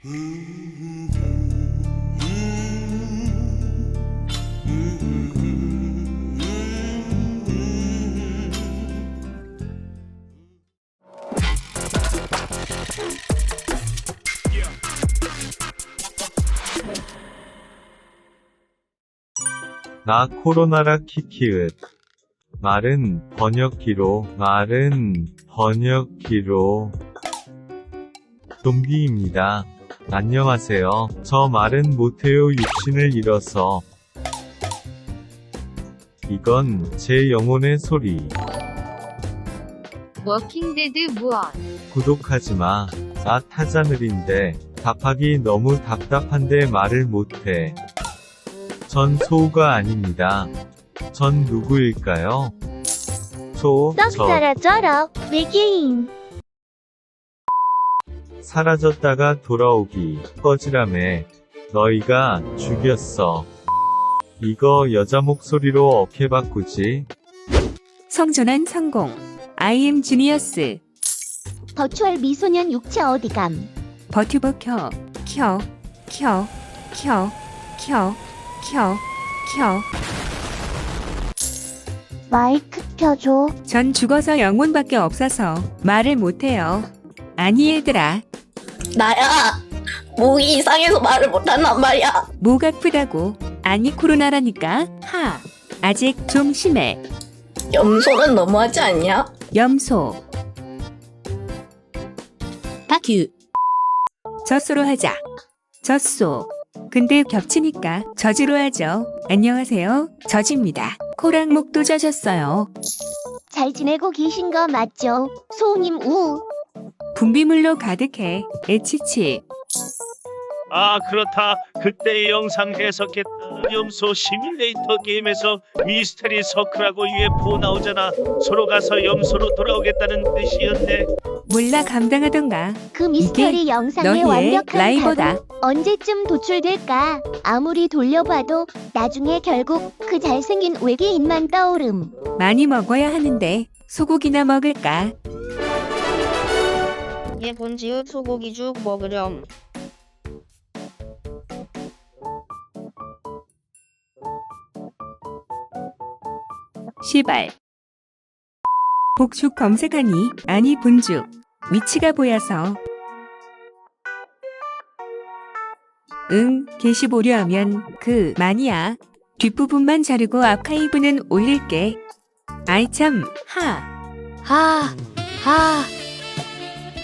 나 코로나라 키키읒. 말은 번역기로, 말은 번역기로. 동기입니다. 안녕하세요. 저 말은 못해요 육신을 잃어서. 이건 제 영혼의 소리. 워킹데드 무엇? 구독하지 마. 나 타자늘인데 답하기 너무 답답한데 말을 못해. 전 소우가 아닙니다. 전 누구일까요? 소, 썩 저, 사라져라 외계인 사라졌다가 돌아오기, 꺼지라매. 너희가 죽였어. 이거 여자 목소리로 어케 바꾸지? 성전환 성공. I am 지니어스. 버추얼 미소년 육체 어디감 버튜버 켜. 켜. 켜. 켜. 켜. 켜. 켜. 마이크 켜줘 전 죽어서 영혼밖에 없어서 말을 못해요. 아니 얘들아. 나야 목이 이상해서 말을 못한단 말이야 목 아프다고. 아니 코로나라니까. 하. 아직 좀 심해. 염소는 너무하지 않냐? 염소. 파큐 젖소로 하자. 젖소. 근데 겹치니까 저지로 하죠. 안녕하세요. 저지입니다. 코랑 목도 젖었어요. 잘 지내고 계신 거 맞죠? 소우님 우 분비물로 가득해. 에치치. 아 그렇다 그때의 영상 해석했다 염소 시뮬레이터 게임에서 미스테리 서클하고 UFO 나오잖아 서로 가서 염소로 돌아오겠다는 뜻이었네 몰라 감당하던가. 그 미스터리 영상의 너희의 완벽한 라이버다. 답은 언제쯤 도출될까? 아무리 돌려봐도 나중에 결국 그 잘생긴 외계인만 떠오름. 많이 먹어야 하는데 소고기나 먹을까? 얘 본지읒 소고기죽 먹으렴. 시발. 복죽 검색하니 아니 분죽. 위치가 보여서. 응, 게시 보려 하면 그 만이야. 뒷부분만 자르고 아카이브는 올릴게. 아이 참, 하. 하. 하.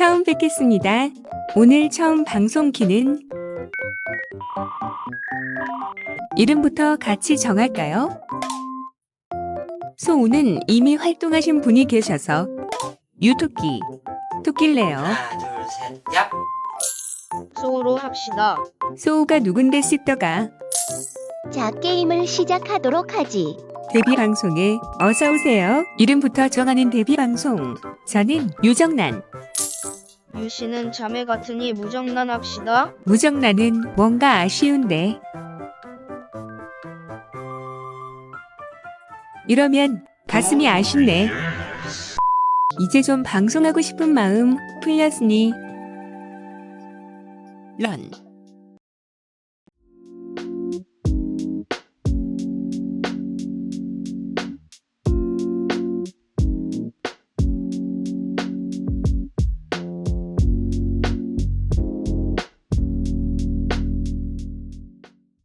처음 뵙겠습니다. 오늘 처음 방송 키는 이름부터 같이 정할까요? 소우는 이미 활동하신 분이 계셔서 유토끼, 토끼래요. 소우로 합시다. 소우가 누군데 씹더가 자 게임을 시작하도록 하지. 데뷔 방송에 어서 오세요. 이름부터 정하는 데뷔 방송. 저는 유정란. 유씨는 자매 같으니 무정란 합시다. 무정란은 뭔가 아쉬운데. 이러면 가슴이 아쉽네. 이제 좀 방송하고 싶은 마음 풀렸으니 런.